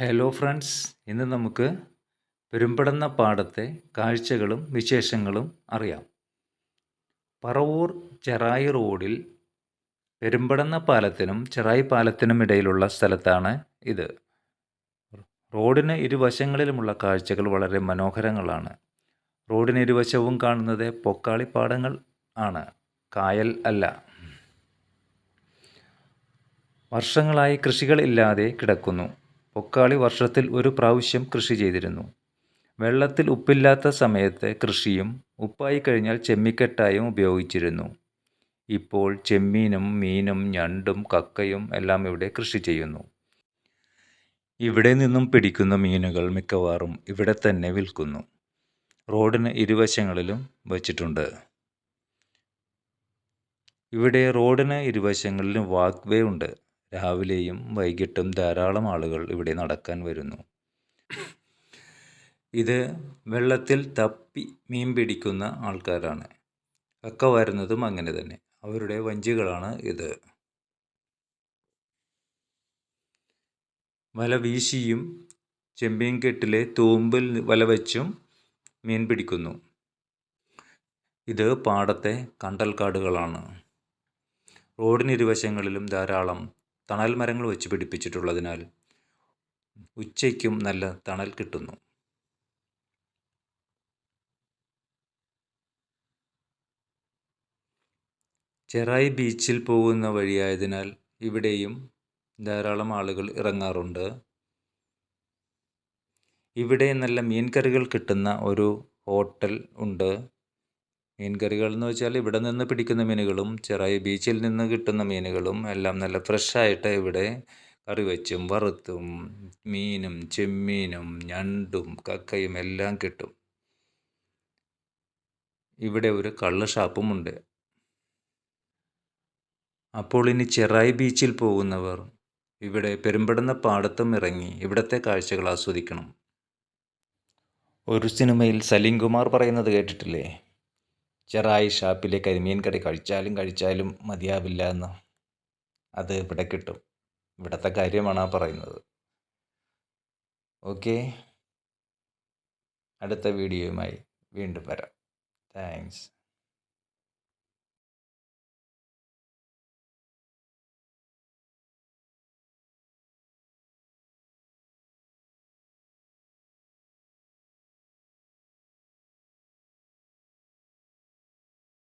Hello friends ഇന്ന് നമുക്ക് പെരുമ്പടന്ന പാടത്തെ കാഴ്ചകളും വിശേഷങ്ങളും അറിയാം. പറവൂർ ചെറായി റോഡിൽ പെരുമ്പടന്ന പാലത്തിനും ചെറായി പാലത്തിനും ഇടയിലുള്ള സ്ഥലത്താണ് ഇത്. റോഡിന് ഇരുവശങ്ങളിലുമുള്ള കാഴ്ചകൾ വളരെ മനോഹരങ്ങളാണ്. റോഡിന് ഇരുവശവും കാണുന്നത് പൊക്കാളിപ്പാടങ്ങൾ ആണ്. കായൽ അല്ല. വർഷങ്ങളായി കൃഷികൾ ഇല്ലാതെ കിടക്കുന്നു. പൊക്കാളി വർഷത്തിൽ ഒരു പ്രാവശ്യം കൃഷി ചെയ്തിരുന്നു. വെള്ളത്തിൽ ഉപ്പില്ലാത്ത സമയത്ത് കൃഷിയും ഉപ്പായി കഴിഞ്ഞാൽ ചെമ്മിക്കെട്ടായും ഉപയോഗിച്ചിരുന്നു. ഇപ്പോൾ ചെമ്മീനും മീനും ഞണ്ടും കക്കയും എല്ലാം ഇവിടെ കൃഷി ചെയ്യുന്നു. ഇവിടെ നിന്നും പിടിക്കുന്ന മീനുകൾ മിക്കവാറും ഇവിടെ തന്നെ വിൽക്കുന്നു. റോഡിന് ഇരുവശങ്ങളിലും വച്ചിട്ടുണ്ട്. ഇവിടെ റോഡിന് ഇരുവശങ്ങളിലും വാക്ക് വേ ഉണ്ട്. രാവിലെയും വൈകിട്ടും ധാരാളം ആളുകൾ ഇവിടെ നടക്കാൻ വരുന്നു. ഇത് വെള്ളത്തിൽ തപ്പി മീൻ പിടിക്കുന്ന ആൾക്കാരാണ്. കക്ക വരുന്നതും അങ്ങനെ തന്നെ. അവരുടെ വഞ്ചികളാണ് ഇത്. വല വീശിയും ചെമ്പീൻ കെട്ടിലെ തൂമ്പിൽ വല വെച്ചും മീൻ പിടിക്കുന്നു. ഇത് പാടത്തെ കണ്ടൽക്കാടുകളാണ്. റോഡിനിരുവശങ്ങളിലും ധാരാളം തണൽ മരങ്ങൾ വെച്ച് പിടിപ്പിച്ചിട്ടുള്ളതിനാൽ ഉച്ചയ്ക്കും നല്ല തണൽ കിട്ടുന്നു. ചെറായി ബീച്ചിൽ പോകുന്ന വഴിയായതിനാൽ ഇവിടെയും ധാരാളം ആളുകൾ ഇറങ്ങാറുണ്ട്. ഇവിടെ നല്ല മീൻ കറികൾ കിട്ടുന്ന ഒരു ഹോട്ടൽ ഉണ്ട്. മീൻ കറികൾ എന്ന് വെച്ചാൽ ഇവിടെ നിന്ന് പിടിക്കുന്ന മീനുകളും ചെറായി ബീച്ചിൽ നിന്ന് കിട്ടുന്ന മീനുകളും എല്ലാം നല്ല ഫ്രഷായിട്ട് ഇവിടെ കറി വെച്ചും വറുത്തും മീനും ചെമ്മീനും ഞണ്ടും കക്കയും എല്ലാം കിട്ടും. ഇവിടെ ഒരു കള്ള് ഷാപ്പും ഉണ്ട്. അപ്പോൾ ഇനി ചെറായി ബീച്ചിൽ പോകുന്നവർ ഇവിടെ പെരുമ്പടുന്ന പാടത്തും ഇറങ്ങി ഇവിടുത്തെ കാഴ്ചകൾ ആസ്വദിക്കണം. ഒരു സിനിമയിൽ സലീം കുമാർ പറയുന്നത് കേട്ടിട്ടില്ലേ? ചെറായി ഷാപ്പിലെ കരിമീൻ കറി കഴിച്ചാലും കഴിച്ചാലും മതിയാവില്ല എന്ന്. അത് ഇവിടെ കിട്ടും. ഇവിടുത്തെ കാര്യമാണ് ആ പറയുന്നത്. ഓക്കെ. അടുത്ത വീഡിയോയുമായി വീണ്ടും വരാം. താങ്ക്സ്.